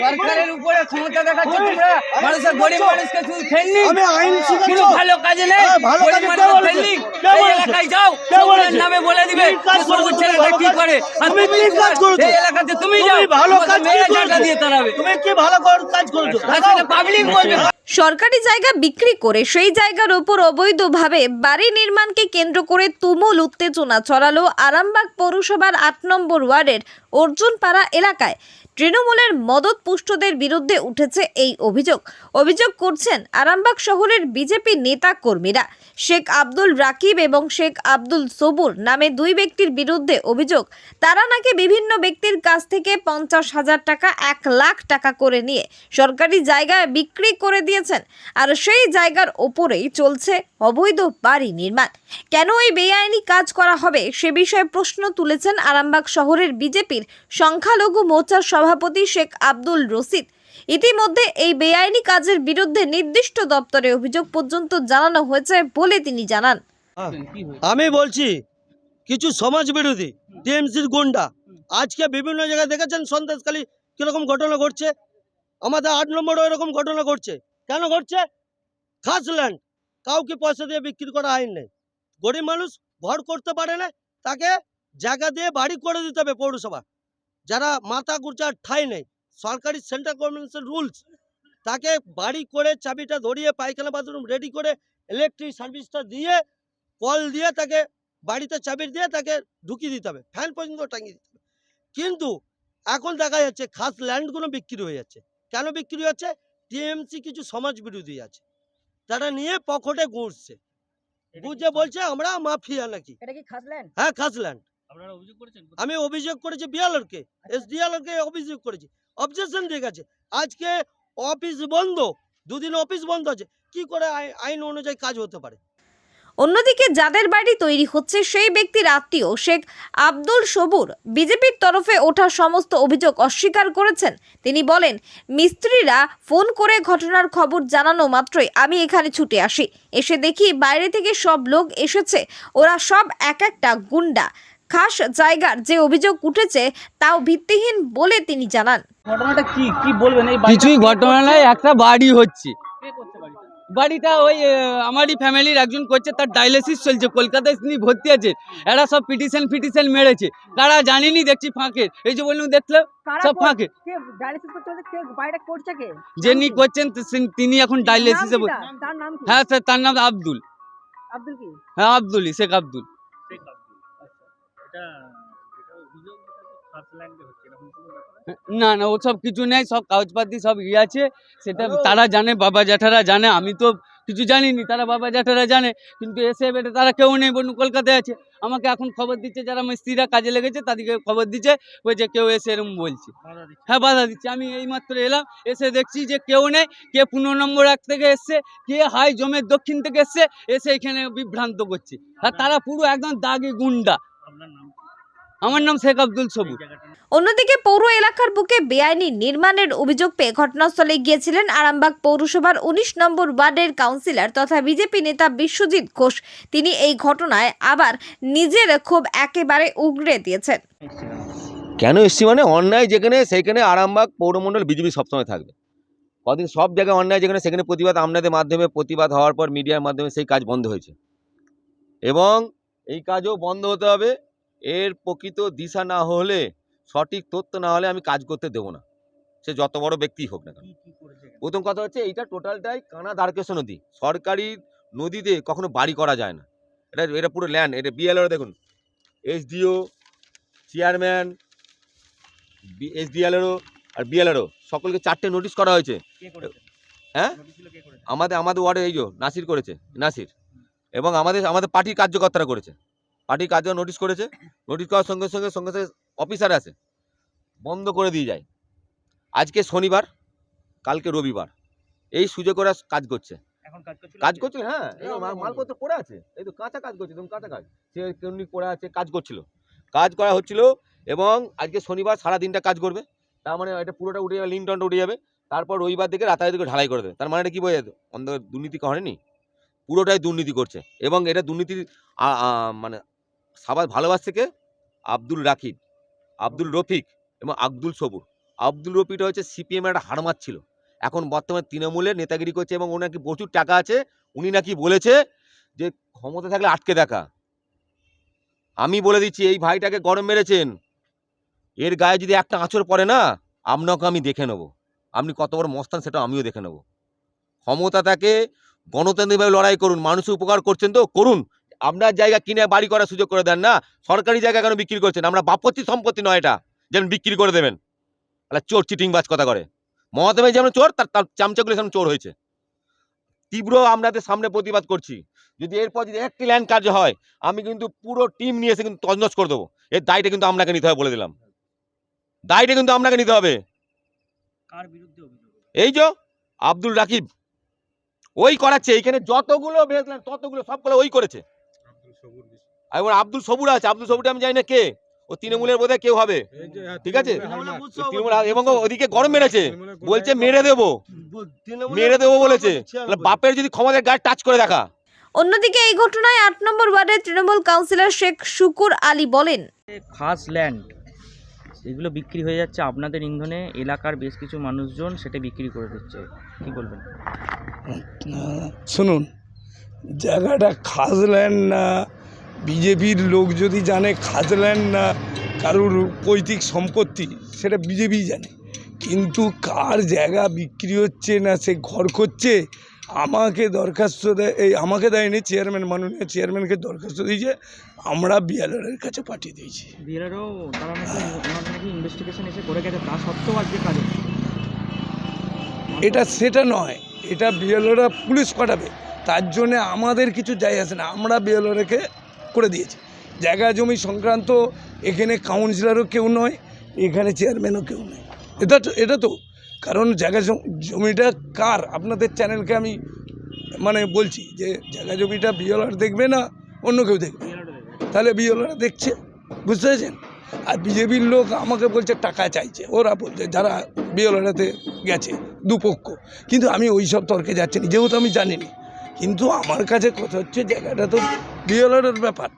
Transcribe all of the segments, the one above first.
সরকারের উপরে ক্ষমতা দেখাচ্ছ তোমরা। মানুষের গরিব মানুষকে শুধু ঠেললি আমি আইন শিখাচ্ছি। ভালো কাজে নেই। হ্যাঁ, ভালো কাজে কে এই এলাকায় যাও নামে বলে দিবে সবুজ ছেলেটা কি করে আর তুমি তুমি কি কাজ করেছ? এই এলাকাতে তুমি তুমি যাও ভালো কাজ দিয়ে তাড়াবে। তুমি কি ভালো কাজ করেছ? পাবলিক বলবে। সরকারি জায়গা বিক্রি করে সেই জায়গার ওপর অবৈধভাবে বাড়ি নির্মাণকে কেন্দ্র করে তুমুল উত্তেজনা ছড়ালো আরামবাগ পৌরসভার আট নম্বর ওয়ার্ডের অর্জুনপাড়া এলাকায়। তৃণমূলের মদত পুষ্টদের বিরুদ্ধে উঠেছে এই অভিযোগ। অভিযোগ করছেন আরামবাগ শহরের বিজেপি নেতা কর্মীরা। শেখ আব্দুল রাকিব এবং শেখ আব্দুল সবুর নামে দুই ব্যক্তির বিরুদ্ধে অভিযোগ। তারা নাকি বিভিন্ন ব্যক্তির কাছ থেকে পঞ্চাশ হাজার টাকা, এক লাখ টাকা করে নিয়ে সরকারি জায়গায় বিক্রি করে দিয়েছেন। আর সেই জায়গার ওপরেই চলছে অবৈধ বাড়ি নির্মাণ। কেন এই বেআইনি কাজ করা হবে? সে বিষয়ে প্রশ্ন তুলেছেন আরামবাগ শহরের বিজেপির সংখ্যালঘু মোর্চার সভাপতি শেখ আব্দুল রশিদ। ইতিমধ্যে এই বেআইনি কাজের বিরুদ্ধে নির্দিষ্ট দপ্তরে অভিযোগ পর্যন্ত জানানো হয়েছে বলে তিনি জানান। আমি বলছি, কিছু সমাজ বিরোধী টিএমসির গুন্ডা, আজকে বিভিন্ন জায়গায় দেখেছেন সন্দেশখালী কীরকম ঘটনা ঘটছে? আমাদের আট নম্বরও এরকম ঘটনা ঘটছে। কেন ঘটছে? খাস ল্যান্ড কাউকে পয়সা দিয়ে বিক্রি করা আইন নেই। গরিব মানুষ ঘর করতে পারে না, তাকে জায়গা দিয়ে বাড়ি করে দিতে হবে পৌরসভা। যারা মাথা গুরচার ঠাঁই নেই সরকারি সেন্ট্রাল গভর্নমেন্টের রুলস তাকে বাড়ি করে চাবিটা ধরিয়ে পায়খানা বাথরুম রেডি করে ইলেকট্রিক সার্ভিসটা দিয়ে কল দিয়ে তাকে বাড়িতে চাবি দিয়ে তাকে ঢুকিয়ে দিতে হবে ফ্যান পর্যন্ত টাঙিয়ে দিতে হবে। কিন্তু এখন দেখা যাচ্ছে খাস ল্যান্ডগুলো বিক্রি হয়ে যাচ্ছে। কেন বিক্রি হচ্ছে? টিএমসি কিছু সমাজ বিরোধী আছে তারা নিয়ে পকেটে ঘুরছে। বুঝে বলছে আমরা মাফিয়া নাকি। হ্যাঁ খাস ল্যান্ড আমি অভিযোগ করেছি বিয়ালরকে এস ডিএলরকে অভিযোগ করেছি। অবজেকশন দিয়ে গেছে। আজকে অফিস বন্ধ দুদিন অফিস বন্ধ আছে কি করে আই- আইন অনুযায়ী কাজ হতে পারে? অন্যদিকে যাদের বাড়ি তৈরি হচ্ছে সেই ব্যক্তির আত্মীয় শেখ আব্দুল সবুর বিজেপির তরফে ওঠা সমস্ত অভিযোগ অস্বীকার করেছেন। তিনি বলেন মিস্ত্রিরা ফোন করে ঘটনার খবর জানানো মাত্রই আমি এখানে ছুটে আসি। এসে দেখি বাইরে থেকে সব লোক এসেছে। ওরা সব এক একটা গুন্ডা। খাস জায়গার যে অভিযোগ উঠেছে তাও ভিত্তিহীন বলে তিনি জানান। ঘটনাটা কি? কি বলবেন? এই কিছুই ঘটনা? নাই একটা বাড়ি হচ্ছে। বাড়িটা? ওই আমারই ফ্যামিলির একজন করছে তার ডায়ালিসিস চলছে কলকাতায় তিনি ভর্তি আছে। এরা সব পিটিশন ফিটিশন মেরেছে। কারা জানিনি দেখছি ফাঁকে? এই যে বললাম দেখলে? সব ফাঁকে। কে ডায়ালিসিস করতে হচ্ছে কে বাড়িটা করছে কে? যিনি করছেন তিনি এখন ডায়ালিসিসে হ্যাঁ স্যার তার নাম আব্দুল। আব্দুল কি? হ্যাঁ আব্দুল শেখ আব্দুল। না না ওসব কিছু নেই সব কাগজপাতি সব ইয়ে আছে সেটা তারা জানে বাবা জ্যাঠারা জানে আমি তো কিছু জানিনি তারা বাবা জ্যাঠারা জানে কিন্তু এসে বেটে তারা কেউ নেই বলুন কলকাতায় আছে আমাকে এখন খবর দিচ্ছে যারা মিস্ত্রিরা কাজে লেগেছে তাদেরকে খবর দিচ্ছে ওই যে কেউ এসে এরকম বলছে। হ্যাঁ বাধা দিচ্ছে আমি এইমাত্র এলাম এসে দেখছি যে কেউ নেই কে পনেরো নম্বর এক থেকে এসছে কে হাই জমের দক্ষিণ থেকে এসছে এসে এখানে বিভ্রান্ত করছে। আর তারা পুরো একদম দাগি গুন্ডা? আমার নাম শেখ আব্দুল সবুজ অন্যদিকে পৌর এলাকার বুকে বেআইনি নির্মাণের অভিযোগ পেয়ে ঘটনাস্থলে গিয়েছিলেন আরামবাগ পৌরসভার উনিশ নম্বর ওয়ার্ডের কাউন্সিলর তথা বিজেপি নেতা বিশ্বজিৎ ঘোষ। তিনি এই ঘটনায় আবার নিজের ক্ষোভ একেবারে উগড়ে দিয়েছেন। কেন এসছি মানে অন্যায় যেখানে সেখানে আরামবাগ পৌরমণ্ডল বিজেপি সবসময় থাকবে। কদিন সব জায়গায় অন্যায় যেখানে সেখানে প্রতিবাদ আপনাদের মাধ্যমে প্রতিবাদ হওয়ার পর মিডিয়ার মাধ্যমে সেই কাজ বন্ধ হয়েছে। এবং এই কাজও বন্ধ হতে হবে। এর প্রকৃত দিশা না হলে সঠিক তথ্য না হলে আমি কাজ করতে দেবো না। সে যত বড় ব্যক্তি হোক না কেন? প্রথম কথা হচ্ছে এইটা টোটালটাই কানা দ্বারকেশ্বর নদী। সরকারি নদীতে কখনো বাড়ি করা যায় না। এটা এটা পুরো ল্যান্ড এটা বিএলও দেখুন। এসডিও চেয়ারম্যান এসডিএলএরও আর বিএলএরও সকলকে চারটে নোটিশ করা হয়েছে। হ্যাঁ? আমাদের আমাদের ওয়ার্ডে এই যে নাসির করেছে নাসির। এবং আমাদের আমাদের পার্টির কার্যকর্তারা করেছে। পার্টির কার্য নোটিশ করেছে নোটিশ করার সঙ্গে সঙ্গে সঙ্গে সঙ্গে অফিসার আছে বন্ধ করে দিয়ে যায়। আজকে শনিবার কালকে রবিবার এই সুযোগ ওরা কাজ করছে। এখন কাজ করছিল? করছিল হ্যাঁ মালপত্র পড়ে আছে এই তো কাঁচা কাজ করছে তুমি কাঁচা কাজ। সে কেমনি পড়ে আছে কাজ করছিল। কাজ করা হচ্ছিল এবং আজকে শনিবার সারা দিনটা কাজ করবে। তার মানে এটা পুরোটা উঠে যাবে লিনটনটা উঠে যাবে। তারপর রবিবার থেকে রাতারাতি করে ঢালাই করে দেবে। তার মানে এটা কি বোঝা যেত অন্ধ দুর্নীতি করেনি? পুরোটাই দুর্নীতি করছে এবং এটা দুর্নীতির মানে সবাই ভালোবাস থেকে আব্দুল রাকিব, আব্দুল রফিক এবং আব্দুল সবুর। আব্দুল রফিটা হচ্ছে সিপিএম একটা হারমাত ছিল এখন বর্তমানে তৃণমূলের নেতাগিরি করছে এবং ওর নাকি প্রচুর টাকা আছে। উনি নাকি বলেছে যে ক্ষমতা থাকলে আটকে দেখা। আমি বলে দিচ্ছি, এই ভাইটাকে গরম মেরেছেন। এর গায়ে যদি একটা আঁচড় পড়ে না, আপনাকে আমি দেখে নেব। আপনি কত বড় মস্তান সেটা আমিও দেখে নেব। ক্ষমতা থাকে গণতান্ত্রিকভাবে লড়াই করুন মানুষের উপকার করছেন তো করুন। আপনার জায়গা কিনে বাড়ি করার সুযোগ করে দেন না। সরকারি জায়গা কেন বিক্রি করছেন? আমরা বাপত্তি সম্পত্তি নয় এটা যেন বিক্রি করে দেবেন। তাহলে চোর চিটিং বাজ কথা করে। মমতা ব্যানার্জি যেমন চোর তার তার চামচাগুলো যেমন চোর হয়েছে। তীব্র আপনাদের সামনে প্রতিবাদ করছি। যদি এরপর যদি একটি ল্যান্ড কার্য হয় আমি কিন্তু পুরো টিম নিয়ে এসে কিন্তু তজনজ করে দেবো। এর দায়টা কিন্তু আপনাকে নিতে হবে বলে দিলাম। দায়টা কিন্তু আপনাকে নিতে হবে। এই যে আব্দুল রাকিব ওই করাচ্ছে এইখানে যতগুলো বেচলেন ততগুলো সবগুলো ওই করেছে। আর এবার আব্দুল সবুর আছে আব্দুল সবুরটা আমি জানি না কে ও তৃণমূলের বোধহয় কেউ হবে। ঠিক আছে? তৃণমূল এবং ওদিকে গরম মেরেছে বলছে মেরে দেবো। মেরে দেবো বলেছে। বাপের যদি ক্ষমতার গায়ে টাচ করে দেখা। অন্যদিকে এই ঘটনায় আট নম্বর ওয়ার্ডের তৃণমূল কাউন্সিলর শেখ শুকুর আলী বলেন খাস ল্যান্ড এগুলো বিক্রি হয়ে যাচ্ছে। আপনাদের ইন্ধনে এলাকার বেশ কিছু মানুষজন সেটা বিক্রি করে দিচ্ছে। কি বলবেন? শুনুন, জায়গাটা খাজল্যান্ড না, বিজেপির লোক যদি জানে খাজল্যান্ড না, কারোর পৈতৃক সম্পত্তি, সেটা বিজেপি জানে। কিন্তু কার জায়গা বিক্রি হচ্ছে না, সে ঘর করছে আমাকে দরখাস্ত দেয় এই আমাকে দেয়নি চেয়ারম্যান মাননীয় চেয়ারম্যানকে দরখাস্ত দিয়েছে আমরা বিয়ালারের কাছে পাঠিয়ে দিয়েছি। এটা সেটা নয় এটা বিএলওরা পুলিশ পাঠাবে তার জন্য আমাদের কিছু যাই আসে না আমরা বিএলওরেকে করে দিয়েছি। জায়গা জমি সংক্রান্ত এখানে কাউন্সিলরও কেউ নয় এখানে চেয়ারম্যানও কেউ নয়। এটা তো এটা তো কারণ জায়গা জমিটা কার? আপনাদের চ্যানেলকে আমি মানে বলছি যে জায়গা জমিটা বিএলআর দেখবে না অন্য কেউ দেখবে? তাহলে বিএলআর দেখছে, বুঝতে পেরেছেন? আর বিজেপির লোক আমাকে বলছে টাকা চাইছে, ওরা বলছে যারা বিএলআরতে গেছে, দুপক্ষ। কিন্তু আমি ওই সব তর্কে যাচ্ছি না, যেহেতু আমি জানিনি। কিন্তু আমার কাছে কথা হচ্ছে জায়গাটা তো বিএলআরের ব্যাপার।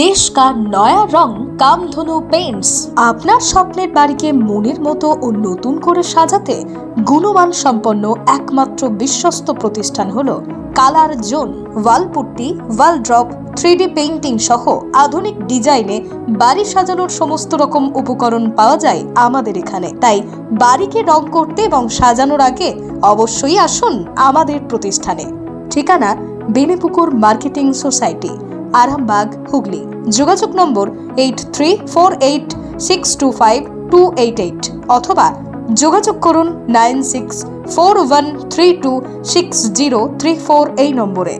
দেশ का নয়া রং কামধনু পেইন্টস আপনার স্বপ্নের বাড়িকে মনের মতো ও নতুন করে সাজাতে গুণমান সম্পন্ন একমাত্র বিশ্বস্ত প্রতিষ্ঠান হলো colour zone wall putty wall drop three painting সহ আধুনিক ডিজাইনে বাড়ি সাজানোর সমস্ত রকম উপকরণ পাওয়া যায় আমাদের এখানে। তাই বাড়িকে রং করতে এবং সাজানোর আগে অবশ্যই আসুন আমাদের প্রতিষ্ঠানে। ঠিকানা বেনেপুকুর মার্কেটিং সোসাইটি, আরামবাগ, হুগলি। যোগাযোগ নম্বর eight three four eight six two five two eight eight অথবা যোগাযোগ করুন nine six four one three two six zero three four এই নম্বরে।